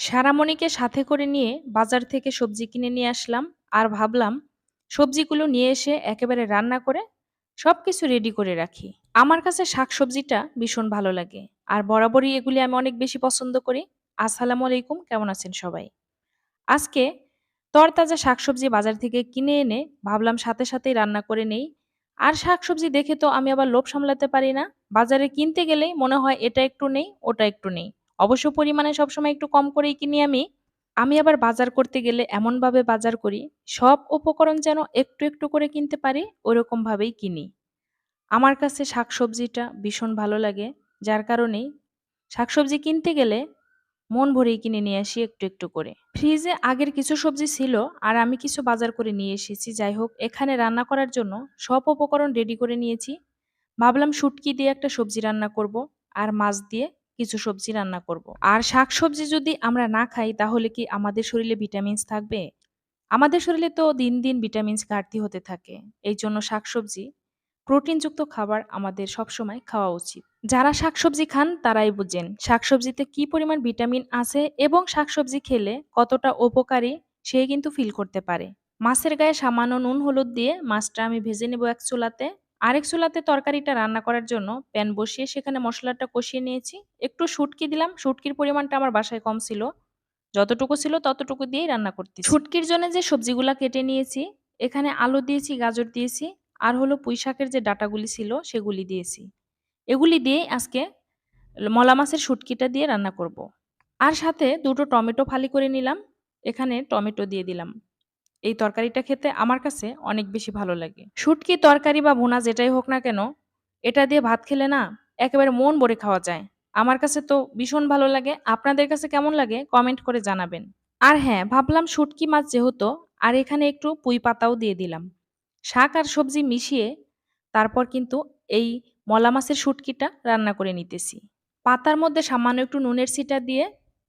সারামণিকে সাথে করে নিয়ে বাজার থেকে সবজি কিনে নিয়ে আসলাম আর ভাবলাম, সবজিগুলো নিয়ে এসে একেবারে রান্না করে সব কিছু রেডি করে রাখি। আমার কাছে শাকসবজিটা ভীষণ ভালো লাগে আর বরাবরই এগুলি আমি অনেক বেশি পছন্দ করি। আসসালামু আলাইকুম, কেমন আছেন সবাই? আজকে তরতাজা শাকসবজি বাজার থেকে কিনে এনে ভাবলাম সাথে সাথেই রান্না করে নেই। আর শাকসবজি দেখে তো আমি আবার লোভ সামলাতে পারি না। বাজারে কিনতে গেলেই মনে হয় এটা একটু নেই, ওটা একটু নেই। অবশ্য পরিমাণে সবসময় একটু কম করেই কিনি আমি। আমি আবার বাজার করতে গেলে এমনভাবে বাজার করি, সব উপকরণ যেন একটু একটু করে কিনতে পারি ওরকম ভাবেই কিনি। আমার কাছে শাকসবজিটা ভীষণ ভালো লাগে, যার কারণেই শাকসবজি কিনতে গেলে মন ভরেই কিনে নিয়ে আসি একটু একটু করে। ফ্রিজে আগের কিছু সবজি ছিল, আর আমি কিছু বাজার করে নিয়ে এসেছি, যাই হোক, এখানে রান্না করার জন্য সব উপকরণ রেডি করে নিয়েছি। ভাবলাম শুটকি দিয়ে একটা সবজি রান্না করব, আর মাছ দিয়ে কিছু সবজি রান্না করব। আর শাকসবজি যদি আমরা না খাই, তাহলে কি আমাদের শরীরে ভিটামিনস থাকবে? আমাদের শরীরে তো দিন দিন ভিটামিনস ঘাটতি হতে থাকে। এই জন্য শাকসবজি, প্রোটিনযুক্ত খাবার আমাদের সবসময় খাওয়া উচিত। যারা শাকসবজি খান, তারাই বুঝেন শাকসবজিতে কি পরিমাণ ভিটামিন আছে এবং শাকসবজি খেলে কতটা উপকারী সে কিন্তু ফিল করতে পারে। মাছের গায়ে সামান্য নুন, হলুদ দিয়ে মাছটা আমি ভেজে নেব এক চুলাতে। আরেক চুলাতে তরকারিটা রান্না করার জন্য প্যান বসিয়ে সেখানে মশলাটা কষিয়ে নিয়েছি। একটু শুটকি দিলাম, শুটকির পরিমাণটা আমার বাসায় কম ছিল। যতটুকু ছিল ততটুকু দিয়েই রান্না করতে শুটকির জন্য যে সবজিগুলা কেটে নিয়েছি, এখানে আলু দিয়েছি, গাজর দিয়েছি, আর হলো পুঁই শাকের যে ডাটাগুলি ছিল সেগুলি দিয়েছি। এগুলি দিয়েই আজকে মলা মাছের শুটকিটা দিয়ে রান্না করব। আর সাথে দুটো টমেটো ফালি করে নিলাম, এখানে টমেটো দিয়ে দিলাম। এই তরকারিটা খেতে আমার কাছে অনেক বেশি ভালো লাগে। শুটকি তরকারি বা ভুনা যেটাই হোক না কেন, এটা দিয়ে ভাত খেলে না একেবারে মন ভরে খাওয়া যায়। আমার কাছে তো ভীষণ ভালো লাগে। আপনাদের কাছে কেমন লাগে কমেন্ট করে জানাবেন। আর হ্যাঁ ভাবলাম শুটকি মাছ যেহেতু, আর এখানে একটু পুঁই পাতাও দিয়ে দিলাম। শাক আর সবজি মিশিয়ে তারপর কিন্তু এই মলা মাছের শুটকিটা রান্না করে নিতেছি। পাতার মধ্যে সামান্য একটু নুনের সিটা দিয়ে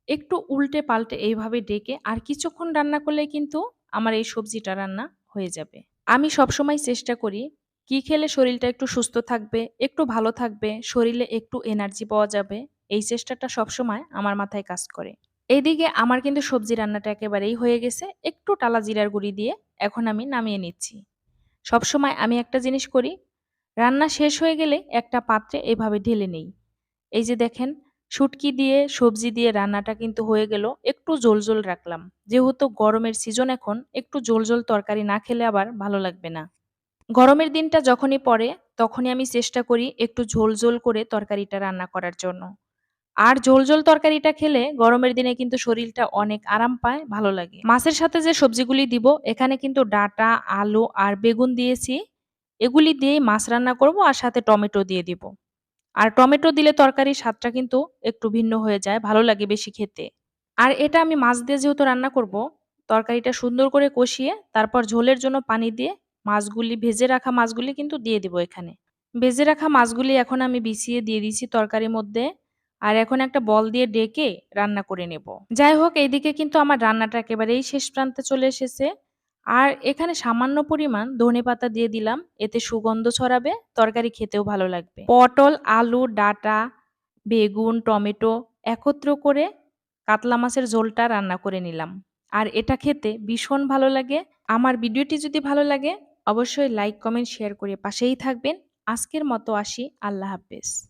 একটু উল্টে পাল্টে এইভাবে ডেকে আর কিছুক্ষণ রান্না করলে কিন্তু আমার এই সবজিটা রান্না হয়ে যাবে। আমি সবসময় চেষ্টা করি, কি খেলে শরীরটা একটু সুস্থ থাকবে, একটু ভালো থাকবে, শরীরে একটু এনার্জি পাওয়া যাবে, এই চেষ্টাটা সবসময় আমার মাথায় কাজ করে। এইদিকে আমার কিন্তু সবজি রান্নাটা একেবারেই হয়ে গেছে, একটু টালা জিরার গুঁড়ি দিয়ে এখন আমি নামিয়ে নিচ্ছি। সবসময় আমি একটা জিনিস করি, রান্না শেষ হয়ে গেলে একটা পাত্রে এভাবে ঢেলে নেই। এই যে দেখেন শুটকি দিয়ে, সবজি দিয়ে রান্নাটা কিন্তু হয়ে গেল। একটু জোল জোল রাখলাম। যেহেতু গরমের সিজন এখন, একটু জোল জোল তরকারি না খেলে আবার ভালো লাগবে না। গরমের দিনটা যখনই পড়ে, তখনই আমি চেষ্টা করি একটু ঝোল ঝোল করে তরকারিটা রান্না করার জন্য। আর ঝোল ঝোল তরকারিটা খেলে গরমের দিনে কিন্তু শরীরটা অনেক আরাম পায়, ভালো লাগে। মাছের সাথে যে সবজিগুলি দিব, এখানে কিন্তু ডাটা, আলু আর বেগুন দিয়েছি। এগুলি দিয়ে মাছ রান্না করব আর সাথে টমেটো দিয়ে দিব। আর টমেটো দিলে তরকারির স্বাদটা কিন্তু একটু ভিন্ন হয়ে যায়, ভালো লাগে বেশি খেতে। আর এটা আমি মাছ দিয়ে যেহেতু রান্না করব, তরকারিটা সুন্দর করে কষিয়ে তারপর ঝোলের জন্য পানি দিয়ে মাছগুলি, ভেজে রাখা মাছগুলি কিন্তু দিয়ে দিব এখানে। ভেজে রাখা মাছগুলি এখন আমি বিছিয়ে দিয়ে দিচ্ছি তরকারির মধ্যে আর এখন একটা বল দিয়ে ডেকে রান্না করে নেব। যাই হোক, এইদিকে কিন্তু আমার রান্নাটা একেবারেই শেষ প্রান্তে চলে এসেছে। আর এখানে সামান্য পরিমাণ ধনে পাতা দিয়ে দিলাম। এতে সুগন্ধ ছড়াবে, তরকারি খেতেও ভালো লাগবে। পটল, আলু, ডাটা, বেগুন, টমেটো একত্র করে কাতলা মাছের ঝোলটা রান্না করে নিলাম। আর এটা খেতে ভীষণ ভালো লাগে। আমার ভিডিওটি যদি ভালো লাগে, অবশ্যই লাইক, কমেন্ট, শেয়ার করে পাশেই থাকবেন। আজকের মতো আসি। আল্লাহ হাফেজ।